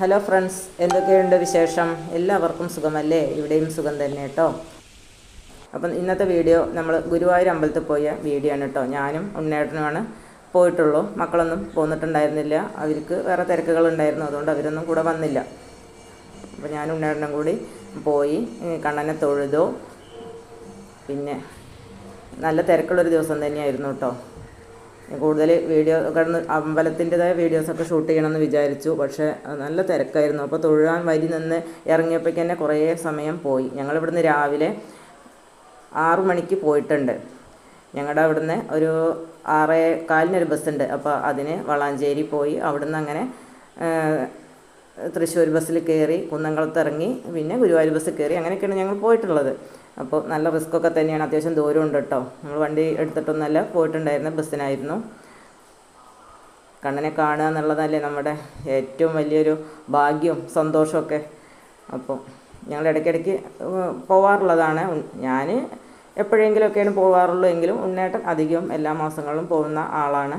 Hello friends എന്തൊക്കെയുണ്ട് വിശേഷം? എല്ലാവർക്കും സുഖമല്ലേ? ഇവിടെയും സുഖം തന്നെ കേട്ടോ. അപ്പം ഇന്നത്തെ വീഡിയോ നമ്മൾ ഗുരുവായൂർ അമ്പലത്തിൽ പോയ വീഡിയോ ആണ് കേട്ടോ. ഞാനും ഉണ്ണേട്ടനുമാണ് പോയിട്ടുള്ളൂ. മക്കളൊന്നും പോന്നിട്ടുണ്ടായിരുന്നില്ല. അവർക്ക് വേറെ തിരക്കുകളുണ്ടായിരുന്നു അതുകൊണ്ട് അവരൊന്നും കൂടെ വന്നില്ല. അപ്പോൾ ഞാനും ഉണ്ണേട്ടനും കൂടി പോയി കണ്ണനെ തൊഴുതു. പിന്നെ നല്ല തിരക്കുള്ളൊരു ദിവസം തന്നെയായിരുന്നു കേട്ടോ. കൂടുതൽ വീഡിയോ കിടന്ന് അമ്പലത്തിന്റെതായ വീഡിയോസൊക്കെ ഷൂട്ട് ചെയ്യണമെന്ന് വിചാരിച്ചു. പക്ഷേ നല്ല തിരക്കായിരുന്നു. അപ്പോൾ തൊഴുവാൻ വരി നിന്ന് ഇറങ്ങിയപ്പോഴേക്ക് തന്നെ കുറേ സമയം പോയി. ഞങ്ങളിവിടുന്ന് രാവിലെ ആറു മണിക്ക് പോയിട്ടുണ്ട്. ഞങ്ങളുടെ അവിടുന്ന് ഒരു ആറേ കാലിനൊരു ബസ്സുണ്ട്. അപ്പോൾ അതിന് വളാഞ്ചേരി പോയി. അവിടുന്ന് അങ്ങനെ തൃശ്ശൂർ ബസ്സിൽ കയറി കുന്നംകുളത്ത് ഇറങ്ങി. പിന്നെ ഗുരുവായൂർ ബസ്സിൽ കയറി. അങ്ങനെയൊക്കെയാണ് ഞങ്ങൾ പോയിട്ടുള്ളത്. അപ്പോൾ നല്ല റിസ്ക് ഒക്കെ തന്നെയാണ്. അത്യാവശ്യം ദൂരമുണ്ട് കേട്ടോ. നമ്മൾ വണ്ടി എടുത്തിട്ടൊന്നല്ല പോയിട്ടുണ്ടായിരുന്ന ബസ്സിനായിരുന്നു. കണ്ണനെ കാണുക എന്നുള്ളതല്ലേ നമ്മുടെ ഏറ്റവും വലിയൊരു ഭാഗ്യവും സന്തോഷമൊക്കെ. അപ്പോൾ ഞങ്ങൾ ഇടയ്ക്കിടയ്ക്ക് പോവാറുള്ളതാണ്. ഞാൻ എപ്പോഴെങ്കിലുമൊക്കെയാണ് പോവാറുള്ളൂ. എങ്കിലും ഉണ്ണേട്ടൻ അധികം എല്ലാ മാസങ്ങളിലും പോകുന്ന ആളാണ്.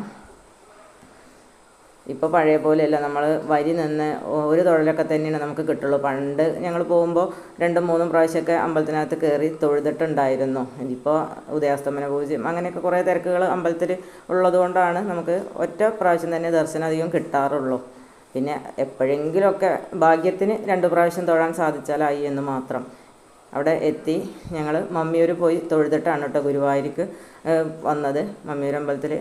ഇപ്പോൾ പഴയ പോലെയല്ല. നമ്മൾ വരി നിന്ന് ഒരു തൊഴിലൊക്കെ തന്നെയാണ് നമുക്ക് കിട്ടുള്ളൂ. പണ്ട് ഞങ്ങൾ പോകുമ്പോൾ രണ്ടും മൂന്നും പ്രാവശ്യമൊക്കെ അമ്പലത്തിനകത്ത് കയറി തൊഴുതിട്ടുണ്ടായിരുന്നു. ഇനിയിപ്പോൾ ഉദയാസ്തമന പൂജ്യം അങ്ങനെയൊക്കെ കുറേ തിരക്കുകൾ അമ്പലത്തിൽ ഉള്ളതുകൊണ്ടാണ് നമുക്ക് ഒറ്റ പ്രാവശ്യം തന്നെ ദർശനം അധികം കിട്ടാറുള്ളൂ. പിന്നെ എപ്പോഴെങ്കിലുമൊക്കെ ഭാഗ്യത്തിന് രണ്ട് പ്രാവശ്യം തൊഴാൻ സാധിച്ചാലായി എന്ന് മാത്രം. അവിടെ എത്തി ഞങ്ങൾ മമ്മിയൂർ പോയി തൊഴുതിട്ടാണ് കേട്ടോ ഗുരുവായൂർക്ക് വന്നത്. മമ്മിയൂർ അമ്പലത്തിൽ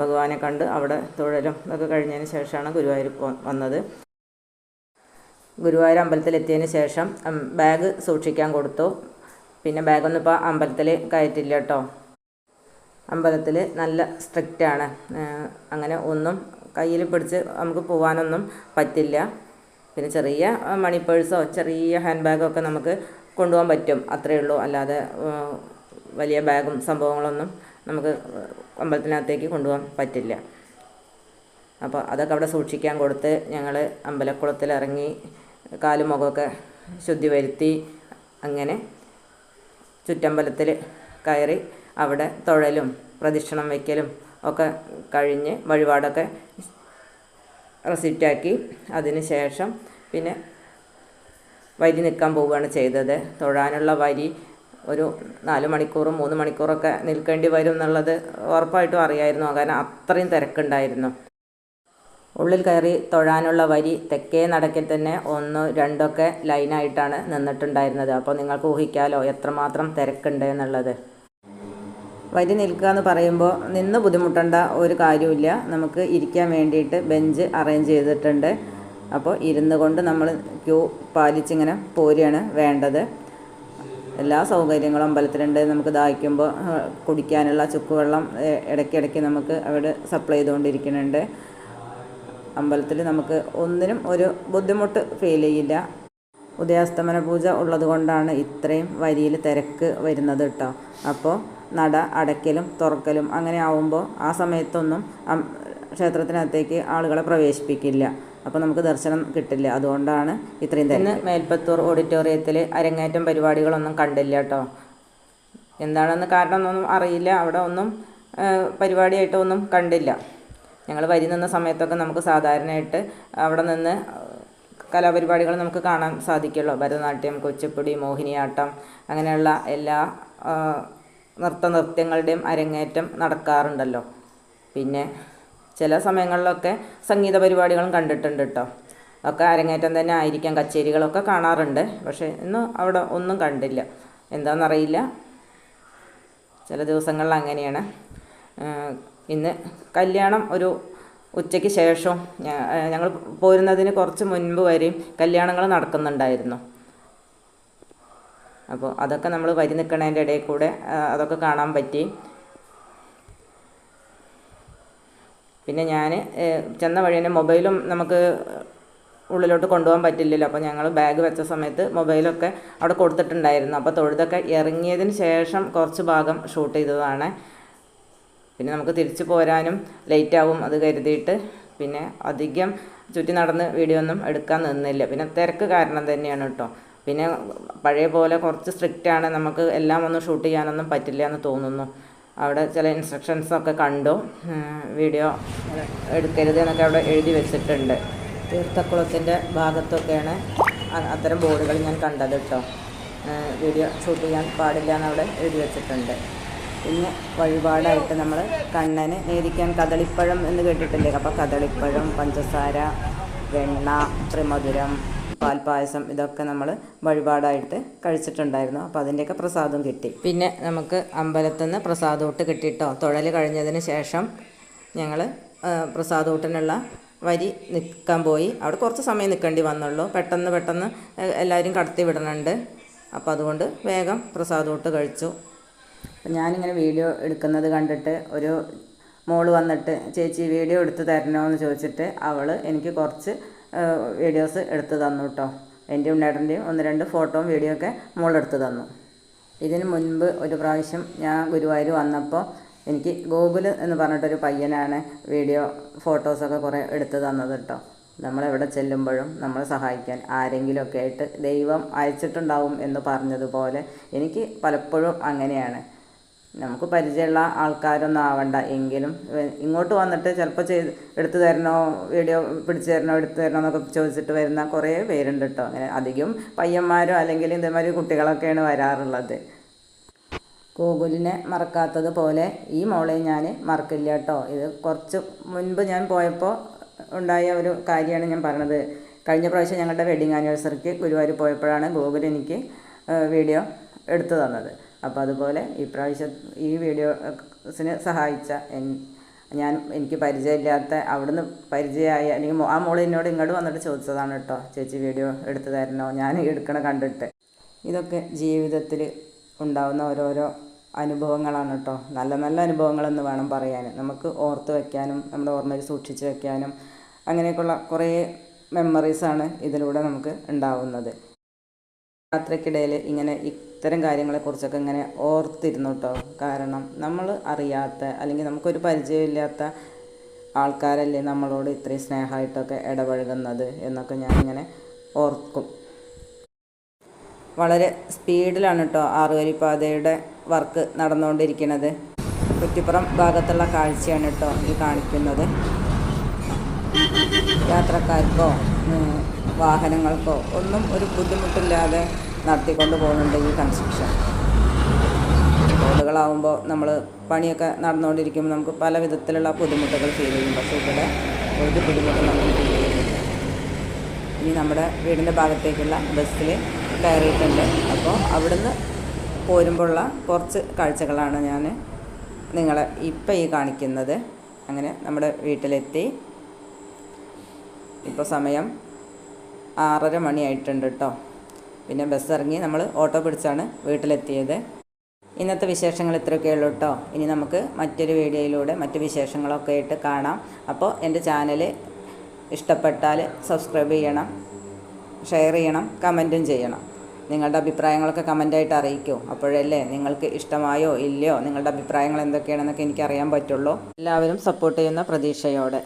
ഭഗവാനെ കണ്ട് അവിടെ തൊഴലും ഇതൊക്കെ കഴിഞ്ഞതിന് ശേഷമാണ് ഗുരുവായൂർ വന്നത്. ഗുരുവായൂർ അമ്പലത്തിലെത്തിയതിന് ശേഷം ബാഗ് സൂക്ഷിക്കാൻ കൊടുത്തു. പിന്നെ ബാഗൊന്നും ഇപ്പോൾ അമ്പലത്തിൽ കയറ്റില്ല കേട്ടോ. അമ്പലത്തിൽ നല്ല സ്ട്രിക്റ്റാണ് അങ്ങനെ ഒന്നും കയ്യിൽ പിടിച്ച് നമുക്ക് പോകാനൊന്നും പറ്റില്ല. പിന്നെ ചെറിയ മണി പേഴ്സോ ചെറിയ ഹാൻഡ് ബാഗോ ഒക്കെ നമുക്ക് കൊണ്ടുപോകാൻ പറ്റും. അത്രയേ ഉള്ളൂ. അല്ലാതെ വലിയ ബാഗും സംഭവങ്ങളൊന്നും നമുക്ക് അമ്പലത്തിനകത്തേക്ക് കൊണ്ടുപോകാൻ പറ്റില്ല. അപ്പോൾ അതൊക്കെ അവിടെ സൂക്ഷിക്കാൻ കൊടുത്ത് ഞങ്ങൾ അമ്പലക്കുളത്തിൽ ഇറങ്ങി കാലും മുഖമൊക്കെ ശുദ്ധി വരുത്തി അങ്ങനെ ചുറ്റമ്പലത്തിൽ കയറി അവിടെ തൊഴലും പ്രദക്ഷിണം വയ്ക്കലും ഒക്കെ കഴിഞ്ഞ് വഴിപാടൊക്കെ റെസിപ്റ്റാക്കി. അതിന് ശേഷം പിന്നെ വരി നിൽക്കാൻ പോവുകയാണ് ചെയ്തത്. തൊഴാനുള്ള വരി ഒരു നാല് മണിക്കൂറും മൂന്ന് മണിക്കൂറൊക്കെ നിൽക്കേണ്ടി വരും എന്നുള്ളത് ഉറപ്പായിട്ടും അറിയായിരുന്നു. കാരണം അത്രയും തിരക്കുണ്ടായിരുന്നു. ഉള്ളിൽ കയറി തൊഴാനുള്ള വരി തെക്കേ നടക്കിൽ തന്നെ ഒന്ന് രണ്ടൊക്കെ ലൈനായിട്ടാണ് നിന്നിട്ടുണ്ടായിരുന്നത്. അപ്പോൾ നിങ്ങൾക്ക് ഊഹിക്കാലോ എത്രമാത്രം തിരക്കുണ്ട് എന്നുള്ളത്. വരി നിൽക്കുക എന്ന് പറയുമ്പോൾ നിന്ന് ബുദ്ധിമുട്ടേണ്ട ഒരു കാര്യമില്ല നമുക്ക് ഇരിക്കാൻ വേണ്ടിയിട്ട് ബെഞ്ച് അറേഞ്ച് ചെയ്തിട്ടുണ്ട്. അപ്പോൾ ഇരുന്ന് കൊണ്ട് നമ്മൾ ക്യൂ പാലിച്ചിങ്ങനെ പോരുകയാണ് വേണ്ടത്. എല്ലാ സൗകര്യങ്ങളും അമ്പലത്തിലുണ്ട്. നമുക്ക് ദാഹിക്കുമ്പോൾ കുടിക്കാനുള്ള ചുക്കുവെള്ളം ഇടയ്ക്കിടയ്ക്ക് നമുക്ക് അവിടെ സപ്ലൈ ചെയ്തുകൊണ്ടിരിക്കുന്നുണ്ട്. അമ്പലത്തിൽ നമുക്ക് ഒന്നിനും ഒരു ബുദ്ധിമുട്ട് ഫീൽ ചെയ്യില്ല. ഉദയാസ്തമന പൂജ ഉള്ളതുകൊണ്ടാണ് ഇത്രയും വരിയിൽ തിരക്ക് വരുന്നത് കേട്ടോ അപ്പോൾ നട അടയ്ക്കലും തുറക്കലും അങ്ങനെ ആവുമ്പോൾ ആ സമയത്തൊന്നും ക്ഷേത്രത്തിനകത്തേക്ക് ആളുകളെ പ്രവേശിപ്പിക്കില്ല. അപ്പോൾ നമുക്ക് ദർശനം കിട്ടില്ല. അതുകൊണ്ടാണ് ഇത്രയും തന്നെ മേൽപ്പത്തൂർ ഓഡിറ്റോറിയത്തിൽ അരങ്ങേറ്റം പരിപാടികളൊന്നും കണ്ടില്ല കേട്ടോ എന്താണെന്ന് കാരണം ഒന്നും അറിയില്ല. അവിടെ ഒന്നും പരിപാടിയായിട്ട് ഒന്നും കണ്ടില്ല. ഞങ്ങൾ വരി നിന്ന സമയത്തൊക്കെ നമുക്ക് സാധാരണയായിട്ട് അവിടെ നിന്ന് കലാപരിപാടികൾ നമുക്ക് കാണാൻ സാധിക്കുള്ളൂ. ഭരതനാട്യം കുച്ചിപ്പുടി മോഹിനിയാട്ടം അങ്ങനെയുള്ള എല്ലാ നൃത്ത നൃത്യങ്ങളുടെയും അരങ്ങേറ്റം നടക്കാറുണ്ടല്ലോ. പിന്നെ ചില സമയങ്ങളിലൊക്കെ സംഗീത പരിപാടികളും കണ്ടിട്ടുണ്ട് കേട്ടോ ഒക്കെ അരങ്ങേറ്റം തന്നെ ആയിരിക്കാം കച്ചേരികളൊക്കെ കാണാറുണ്ട്. പക്ഷേ ഇന്ന് അവിടെ ഒന്നും കണ്ടില്ല. എന്താണെന്നറിയില്ല ചില ദിവസങ്ങളിൽ അങ്ങനെയാണ്. ഇന്ന് കല്യാണം ഒരു ഉച്ചയ്ക്ക് ശേഷവും ഞങ്ങൾ പോരുന്നതിന് കുറച്ച് മുൻപ് വരെയും കല്യാണങ്ങൾ നടക്കുന്നുണ്ടായിരുന്നു. അപ്പോൾ അതൊക്കെ നമ്മൾ വരി നിൽക്കണതിന്റെ ഇടയിൽ കൂടെ അതൊക്കെ കാണാൻ പറ്റി. പിന്നെ ഞാൻ ചെന്ന വഴി തന്നെ മൊബൈലും നമുക്ക് ഉള്ളിലോട്ട് കൊണ്ടുപോകാൻ പറ്റില്ലല്ലോ. അപ്പോൾ ഞങ്ങൾ ബാഗ് വെച്ച സമയത്ത് മൊബൈലൊക്കെ അവിടെ കൊടുത്തിട്ടുണ്ടായിരുന്നു. അപ്പോൾ തൊഴുതൊക്കെ ഇറങ്ങിയതിന് ശേഷം കുറച്ച് ഭാഗം ഷൂട്ട് ചെയ്തതാണ്. പിന്നെ നമുക്ക് തിരിച്ചു പോരാനും ലേറ്റ് ആവും അത് കരുതിയിട്ട് പിന്നെ അധികം ചുറ്റി നടന്ന് വീഡിയോ ഒന്നും എടുക്കാൻ നിന്നില്ല. പിന്നെ തിരക്ക് കാരണം തന്നെയാണ് കേട്ടോ. പിന്നെ പഴയ പോലെ കുറച്ച് സ്ട്രിക്റ്റ് ആണ് നമുക്ക് എല്ലാം ഒന്നും ഷൂട്ട് ചെയ്യാനൊന്നും പറ്റില്ല എന്ന് തോന്നുന്നു. അവിടെ ചില ഇൻസ്ട്രക്ഷൻസൊക്കെ കണ്ടു. വീഡിയോ എടുക്കരുത് എന്നൊക്കെ അവിടെ എഴുതി വെച്ചിട്ടുണ്ട്. തീർത്ഥക്കുളത്തിന്റെ ഭാഗത്തൊക്കെയാണ് അത്തരം ബോർഡുകൾ ഞാൻ കണ്ടത് കേട്ടോ. വീഡിയോ ഷൂട്ട് ചെയ്യാൻ പാടില്ല എന്നവിടെ എഴുതി വെച്ചിട്ടുണ്ട്. പിന്നെ വഴിപാടായിട്ട് നമ്മൾ കണ്ണന് നേരിക്കാൻ കദളിപ്പഴം എന്ന് കേട്ടിട്ടില്ലേ? അപ്പോൾ കദളിപ്പഴം പഞ്ചസാര വെണ്ണ ത്രിമധുരം പാൽപ്പായസം ഇതൊക്കെ നമ്മൾ വഴിപാടായിട്ട് കഴിച്ചിട്ടുണ്ടായിരുന്നു. അപ്പോൾ അതിന്റെയൊക്കെ പ്രസാദം കിട്ടി. പിന്നെ നമുക്ക് അമ്പലത്തിൽ നിന്ന് പ്രസാദോട്ട് കിട്ടിയിട്ടോ തുഴൽ കഴിഞ്ഞതിന് ശേഷം ഞങ്ങൾ പ്രസാദൂട്ടിനുള്ള വരി നിൽക്കാൻ പോയി. അവിടെ കുറച്ച് സമയം നിൽക്കേണ്ടി വന്നുള്ളൂ. പെട്ടെന്ന് പെട്ടെന്ന് എല്ലാവരും കടത്തി വിടണുണ്ട്. അപ്പോൾ അതുകൊണ്ട് വേഗം പ്രസാദൂട്ട് കഴിച്ചു. അപ്പം ഞാനിങ്ങനെ വീഡിയോ എടുക്കുന്നത് കണ്ടിട്ട് ഒരു മോൾ വന്നിട്ട് ചേച്ചി വീഡിയോ എടുത്ത് തരണോ? എന്ന് ചോദിച്ചിട്ട് അവൾ എനിക്ക് കുറച്ച് വീഡിയോസ് എടുത്ത് തന്നു കേട്ടോ എന്റെ ഉണ്ണേട്ടന്റെയും ഒന്ന് രണ്ട് ഫോട്ടോയും വീഡിയോ ഒക്കെ മോൾ എടുത്ത് തന്നു. ഇതിന് മുൻപ് ഒരു പ്രാവശ്യം ഞാൻ ഗുരുവായൂർ വന്നപ്പോൾ എനിക്ക് ഗോകുൽ എന്ന് പറഞ്ഞിട്ടൊരു പയ്യനാണ് വീഡിയോ ഫോട്ടോസൊക്കെ കുറേ എടുത്ത് തന്നത് കേട്ടോ നമ്മളെവിടെ ചെല്ലുമ്പോഴും നമ്മളെ സഹായിക്കാൻ ആരെങ്കിലുമൊക്കെ ആയിട്ട് ദൈവം അയച്ചിട്ടുണ്ടാവും എന്ന് പറഞ്ഞതുപോലെ എനിക്ക് പലപ്പോഴും അങ്ങനെയാണ്. നമുക്ക് പരിചയമുള്ള ആൾക്കാരൊന്നും ആവണ്ട. എങ്കിലും ഇങ്ങോട്ട് വന്നിട്ട് ചിലപ്പോൾ ചെയ്ത് എടുത്തു തരണോ വീഡിയോ പിടിച്ചു തരണോ എടുത്തു തരണോ എന്നൊക്കെ ചോദിച്ചിട്ട് വരുന്ന കുറേ പേരുണ്ട് കേട്ടോ അങ്ങനെ അധികം പയ്യന്മാരോ അല്ലെങ്കിൽ ഇതേമാതിരി കുട്ടികളൊക്കെയാണ് വരാറുള്ളത്. ഗൂഗിളിനെ മറക്കാത്തതുപോലെ ഈ മോളെ ഞാൻ മറക്കില്ല കേട്ടോ ഇത് കുറച്ച് മുൻപ് ഞാൻ പോയപ്പോൾ ഉണ്ടായ ഒരു കാര്യമാണ് ഞാൻ പറഞ്ഞത്. കഴിഞ്ഞ പ്രാവശ്യം ഞങ്ങളുടെ വെഡിങ് ആനിവേഴ്സറിക്ക് ഗുരുവായൂർ പോയപ്പോഴാണ് ഗൂഗിൾ എനിക്ക് വീഡിയോ എടുത്തു തന്നത്. അപ്പോൾ അതുപോലെ ഈ പ്രാവശ്യം ഈ വീഡിയോസിന് സഹായിച്ച ഞാൻ എനിക്ക് പരിചയമില്ലാത്ത അവിടുന്ന് പരിചയമായ അല്ലെങ്കിൽ ആ മോൾ എന്നോട് ഇങ്ങോട്ട് വന്നിട്ട് ചോദിച്ചതാണ് കേട്ടോ ചേച്ചി വീഡിയോ എടുത്തു തരണോ? ഞാൻ എടുക്കണ കണ്ടിട്ട്. ഇതൊക്കെ ജീവിതത്തിൽ ഉണ്ടാവുന്ന ഓരോരോ അനുഭവങ്ങളാണ് കേട്ടോ. നല്ല നല്ല അനുഭവങ്ങളെന്ന് വേണം പറയാൻ. നമുക്ക് ഓർത്ത് വയ്ക്കാനും നമ്മുടെ ഓർമ്മയിൽ സൂക്ഷിച്ച് വയ്ക്കാനും അങ്ങനെയൊക്കെയുള്ള കുറേ മെമ്മറീസാണ് ഇതിലൂടെ നമുക്ക് ഉണ്ടാവുന്നത്. യാത്രക്കിടയിൽ ഇങ്ങനെ ഇത്തരം കാര്യങ്ങളെക്കുറിച്ചൊക്കെ ഇങ്ങനെ ഓർത്തിരുന്നു കേട്ടോ. കാരണം നമ്മൾ അറിയാത്ത അല്ലെങ്കിൽ നമുക്കൊരു പരിചയമില്ലാത്ത ആൾക്കാരല്ലേ നമ്മളോട് ഇത്രയും സ്നേഹമായിട്ടൊക്കെ ഇടപഴകുന്നത് എന്നൊക്കെ ഞാനിങ്ങനെ ഓർക്കും. വളരെ സ്പീഡിലാണ് കേട്ടോ ആറുവരിപ്പാതയുടെ വർക്ക് നടന്നുകൊണ്ടിരിക്കുന്നത്. കുറ്റിപ്പുറം ഭാഗത്തുള്ള കാഴ്ചയാണ് കേട്ടോ ഈ കാണിക്കുന്നത്. യാത്രക്കാർക്കോ വാഹനങ്ങൾക്കോ ഒന്നും ഒരു ബുദ്ധിമുട്ടില്ലാതെ നടത്തിക്കൊണ്ട് പോകുന്നുണ്ട് ഈ കൺസ്ട്രക്ഷൻ റോഡുകളാവുമ്പോൾ നമ്മൾ പണിയൊക്കെ നടന്നുകൊണ്ടിരിക്കുമ്പോൾ നമുക്ക് പല വിധത്തിലുള്ള ബുദ്ധിമുട്ടുകൾ ഫീൽ ചെയ്യും. പക്ഷേ ഇവിടെ ഒരു ബുദ്ധിമുട്ടും നമുക്ക് ഫീൽ ചെയ്യുന്നില്ല. ഇനി നമ്മുടെ വീടിന്റെ ഭാഗത്തേക്കുള്ള ബസ്സിൽ കയറിയിട്ടുണ്ട്. അപ്പോൾ അവിടുന്ന് പോരുമ്പോഴുള്ള കുറച്ച് കാഴ്ചകളാണ് ഞാൻ നിങ്ങളെ ഇപ്പം ഈ കാണിക്കുന്നത്. അങ്ങനെ നമ്മുടെ വീട്ടിലെത്തി. ഇപ്പോൾ സമയം ആറര മണിയായിട്ടുണ്ട് കേട്ടോ പിന്നെ ബസ് ഇറങ്ങി നമ്മൾ ഓട്ടോ പിടിച്ചാണ് വീട്ടിലെത്തിയത്. ഇന്നത്തെ വിശേഷങ്ങൾ ഇത്രയൊക്കെ ഉള്ളൂ കേട്ടോ ഇനി നമുക്ക് മറ്റൊരു വീഡിയോയിലൂടെ മറ്റു വിശേഷങ്ങളൊക്കെ ആയിട്ട് കാണാം. അപ്പോൾ എന്റെ ചാനൽ ഇഷ്ടപ്പെട്ടാൽ സബ്സ്ക്രൈബ് ചെയ്യണം ഷെയർ ചെയ്യണം കമന്റും ചെയ്യണം. നിങ്ങളുടെ അഭിപ്രായങ്ങളൊക്കെ കമന്റായിട്ട് അറിയിക്കൂ. അപ്പോഴല്ലേ നിങ്ങൾക്ക് ഇഷ്ടമായോ ഇല്ലയോ നിങ്ങളുടെ അഭിപ്രായങ്ങൾ എന്തൊക്കെയാണെന്നൊക്കെ എനിക്കറിയാൻ പറ്റുള്ളൂ. എല്ലാവരും സപ്പോർട്ട് ചെയ്യുന്ന പ്രതീക്ഷയോടെ.